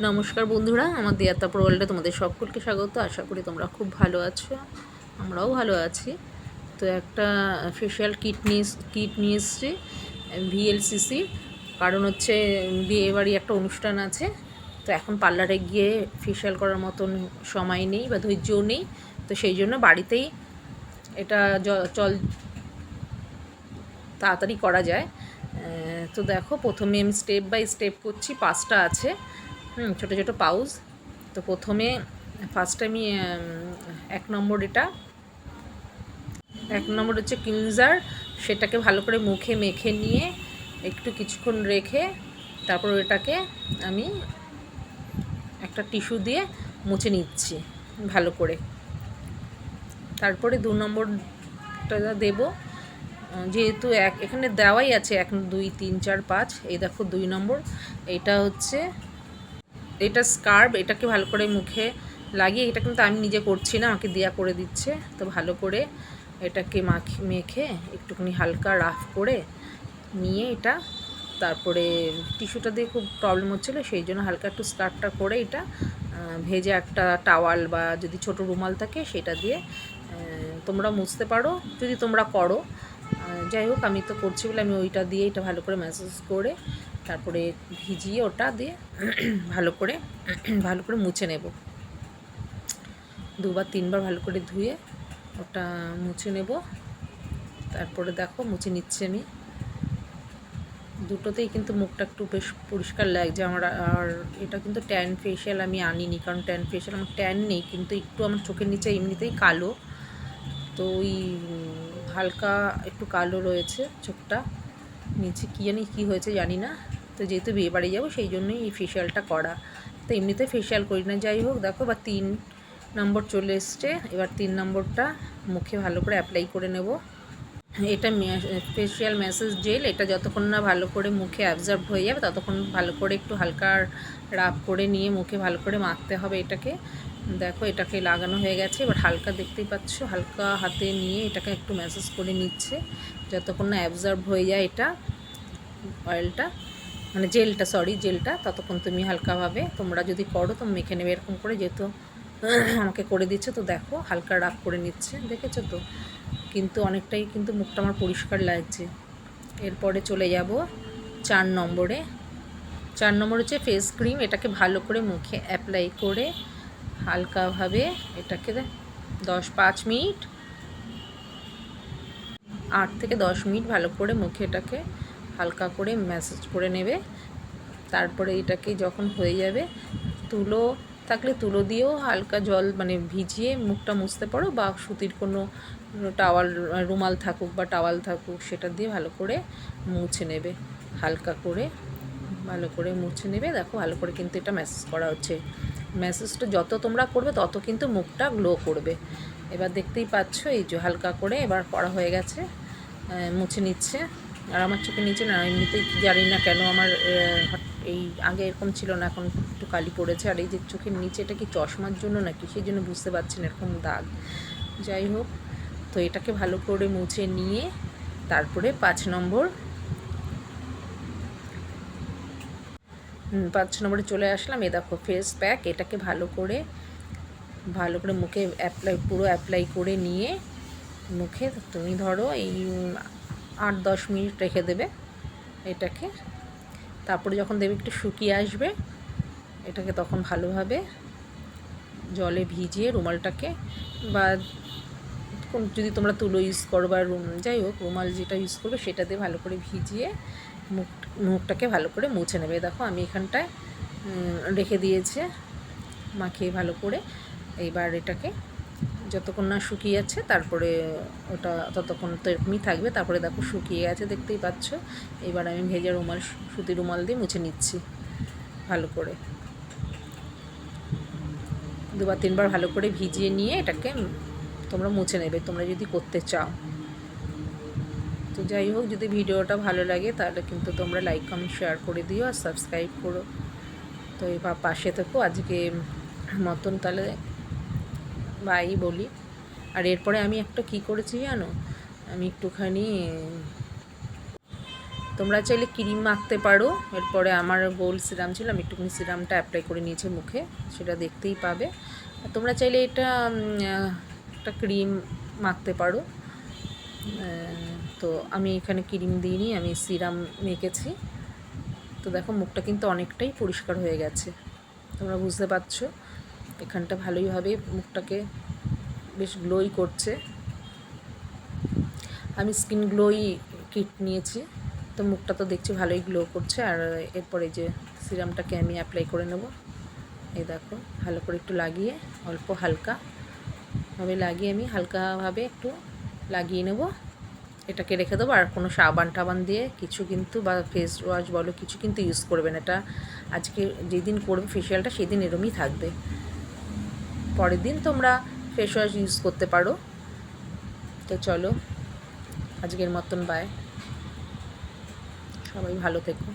নমস্কার বন্ধুরা, আমার দিয়াত্তা প্রোয়ালটা তোমাদের সকলকে স্বাগত। আশা করি তোমরা খুব ভালো আছো, আমরাও ভালো আছি। তো একটা ফেশিয়াল কিট নিয়ে কিট নিয়ে এসছি ভিএলসিসি কারণ হচ্ছে বিয়ে বাড়ি একটা অনুষ্ঠান আছে, তো এখন পার্লারে গিয়ে ফেশিয়াল করার মতন সময় নেই বা ধৈর্যও নেই, তো সেই জন্য বাড়িতেই এটা চল তাড়াতাড়ি করা যায়। তো দেখো, প্রথমে আমি স্টেপ বাই স্টেপ করছি, পাঁচটা আছে। হুম, ছোটো ছোটো পাউজ তো প্রথমে ফার্স্ট আমি এক নম্বর এটা, এক নম্বর হচ্ছে ক্লিনজার। সেটাকে ভালো করে মুখে মেখে নিয়ে একটু কিছুক্ষণ রেখে তারপর এটাকে আমি একটা টিস্যু দিয়ে মুছে নিচ্ছি ভালো করে। তারপরে দু নম্বরটা দেবো যেহেতু এক, এখানে দেওয়াই আছে এক, দুই, তিন, চার, পাঁচ, এই দেখো দুই নম্বর। এটা হচ্ছে এটা স্কার্ব এটাকে ভালো করে মুখে লাগিয়ে, এটা কিন্তু আমি নিজে করছি না, আমাকে দেয়া করে দিচ্ছে। তো ভালো করে এটাকে মাখি, মেখে একটুখানি হালকা রাফ করে নিয়ে এটা, তারপরে টিস্যুটা দিয়ে খুব প্রবলেম হচ্ছিল, সেই জন্য হালকা একটু স্কার্টটা করে এটা ভেজে একটা টাওয়াল বা যদি ছোট রুমাল থাকে, সেটা দিয়ে তোমরা মুছতে পারো, যদি তোমরা করো। যাই হোক, আমি তো করছি বলে আমি ওইটা দিয়ে এটা ভালো করে ম্যাসেজ করে তারপরে ভিজিয়ে ওটা দিয়ে ভালো করে ভালো করে মুছে নেব। দুবার তিনবার ভালো করে ধুয়ে ওটা মুছে নেব। তারপরে দেখো মুছে নিচ্ছি আমি। দুটোতেই কিন্তু মুখটা একটু বেশ পরিষ্কার লাগছে। আমার আর এটা কিন্তু ট্যান ফেশিয়াল আমি আনিনি, কারণ ট্যান ফেশিয়াল আমার ট্যান নেই, কিন্তু একটু আমার চোখের নিচে এমনিতেই কালো। তো ওই হালকা একটু কালো রয়েছে চোখটা। নিচে কী জানি কী হয়েছে জানি না। তো যেহেতু বিয়ে বাড়ি যাব, সেই জন্যই এই ফেশিয়ালটা করা। তো এমনিতে ফেশিয়াল করি না, যাই হোক, দেখো বা তিন নম্বর চলে এসছে। এবার তিন নম্বরটা মুখে ভালো করে অ্যাপ্লাই করে নেব। এটা ফেশিয়াল ম্যাসেজ জেল এটা যতক্ষণ না ভালো করে মুখে অ্যাবজর্ব হয়ে যাবে, ততক্ষণ ভালো করে একটু হালকা রাব করে নিয়ে মুখে ভালো করে মাখতে হবে এটাকে। দেখো, এটাকে লাগানো হয়ে গেছে। এবার হালকা দেখতেই পাচ্ছ, হালকা হাতে নিয়ে এটাকে একটু ম্যাসেজ করে নিচ্ছে। যতক্ষণ না অ্যাবজর্ব হয়ে যায় এটা অয়েলটা মানে জেলটা সরি জেলটা, ততক্ষণ তুমি হালকাভাবে তোমরা যদি করো তো মেখে নেবে, এরকম করে যেহেতু আমাকে করে দিচ্ছে, তো দেখো হালকা রাগ করে নিচ্ছে, দেখেছ তো? কিন্তু অনেকটাই কিন্তু মুখটা আমার পরিষ্কার লাগছে। এরপরে চলে যাব চার নম্বরে। চার নম্বর হচ্ছে ফেস ক্রিম এটাকে ভালো করে মুখে অ্যাপ্লাই করে হালকাভাবে এটাকে দশ পাঁচ মিনিট, আট থেকে দশ মিনিট ভালো করে মুখে এটাকে হালকা করে ম্যাসেজ করে নেবে। তারপরে এটাকে যখন হয়ে যাবে, তুলো, থাকলে তুলো দিয়েও হালকা জল মানে ভিজিয়ে মুখটা মুছতে পারো বা সুতির কোনো টাওয়াল, রুমাল থাকুক বা টাওয়াল থাকুক, সেটা দিয়ে ভালো করে মুছে নেবে। হালকা করে ভালো করে মুছে নেবে। দেখো ভালো করে কিন্তু এটা ম্যাসেজ করা হচ্ছে। ম্যাসেজটা যত তোমরা করবে, তত কিন্তু মুখটা গ্লো করবে। এবার দেখতেই পাচ্ছ, এই যে হালকা করে এবার করা হয়ে গেছে মুছে নিচ্ছে। আর আমার চোখের নিচে না, এমনিতেই জানি না কেন আমার এই আগে এরকম ছিল না, এখন একটু কালি পড়েছে। আর এই যে চোখের নিচে এটা কি চশমার জন্য নাকি? সেই জন্য বুঝতে পারছেন এরকম দাগ। যাই হোক, তো এটাকে ভালো করে মুছে নিয়ে তারপরে পাঁচ নম্বর পাঁচ নম্বরে চলে আসলাম। এ দেখো ফেস প্যাক এটাকে ভালো করে ভালো করে মুখে অ্যাপ্লাই পুরো অ্যাপ্লাই করে নিয়ে মুখে তুমি ধরো এই আট দশ মিনিট রেখে দেবে এটাকে। তারপরে যখন দেবে একটু শুকিয়ে আসবে, এটাকে তখন ভালোভাবে জলে ভিজিয়ে রুমালটাকে বা যদি তোমরা তুলো ইউজ করো বা রুম যাই হোক, রুমাল যেটা ইউজ করবে সেটা দিয়ে ভালো করে ভিজিয়ে মুখ মুখটাকে ভালো করে মুছে নেবে। দেখো আমি এখানটায় রেখে দিয়েছে, মাখিয়ে ভালো করে। এইবার এটাকে যতক্ষণ না শুকিয়ে যাচ্ছে, তারপরে ওটা ততক্ষণ তো এরকমই থাকবে। তারপরে দেখো শুকিয়ে গেছে, দেখতেই পাচ্ছ। এবার আমি ভেজা রুমাল সুতি রুমাল দিয়ে মুছে নিচ্ছি ভালো করে। দুবার, তিনবার ভালো করে ভিজিয়ে নিয়ে এটাকে তোমরা মুছে নেবে, তোমরা যদি করতে চাও। তো যাই হোক, যদি ভিডিওটা ভালো লাগে তাহলে কিন্তু তোমরা লাইক কমেন্ট শেয়ার করে দিও আর সাবস্ক্রাইব করো। তো এবার পাশে থেকো, আজকে মতন তাহলে বাই বলি। আর এরপরে আমি একটা কি করেছি জানো? আমি একটুখানি, তোমরা চাইলে ক্রিম মাখতে পারো। এরপরে আমার গোল সিরাম ছিল, আমি একটুখানি সিরামটা অ্যাপ্লাই করে নিয়েছি মুখে, সেটা দেখতেই পাবে। তোমরা চাইলে এটা একটা ক্রিম মাখতে পারো। তো আমি এখানে ক্রিম দিইনি, আমি সিরাম মেখেছি। তো দেখো মুখটা কিন্তু অনেকটাই পরিষ্কার হয়ে গেছে, তোমরা বুঝতে পারছ? এখানটা ভালোইভাবে মুখটাকে বেশ গ্লোই করছে। আমি স্কিন গ্লোই কিট নিয়েছি, তো মুখটা তো দেখছি ভালোই গ্লো করছে। আর এরপরে যে সিরামটাকে আমি অ্যাপ্লাই করে নেব, এই দেখো, ভালো করে একটু লাগিয়ে, অল্প হালকা ভাবে লাগিয়ে আমি হালকাভাবে একটু লাগিয়ে নেব। এটাকে রেখে দেবো, আর কোনো সাবান টাবান দিয়ে কিছু কিন্তু বা ফেস ওয়াশ বলো, কিছু কিন্তু ইউজ করবেন এটা আজকে যেদিন করবে ফেশিয়ালটা সেদিন এরমই থাকবে। পরের দিন তোমরা ফেস ওয়াশ ইউজ করতে পারো। তো চলো, আজকের মতন বায় সবাই ভালো থেকো।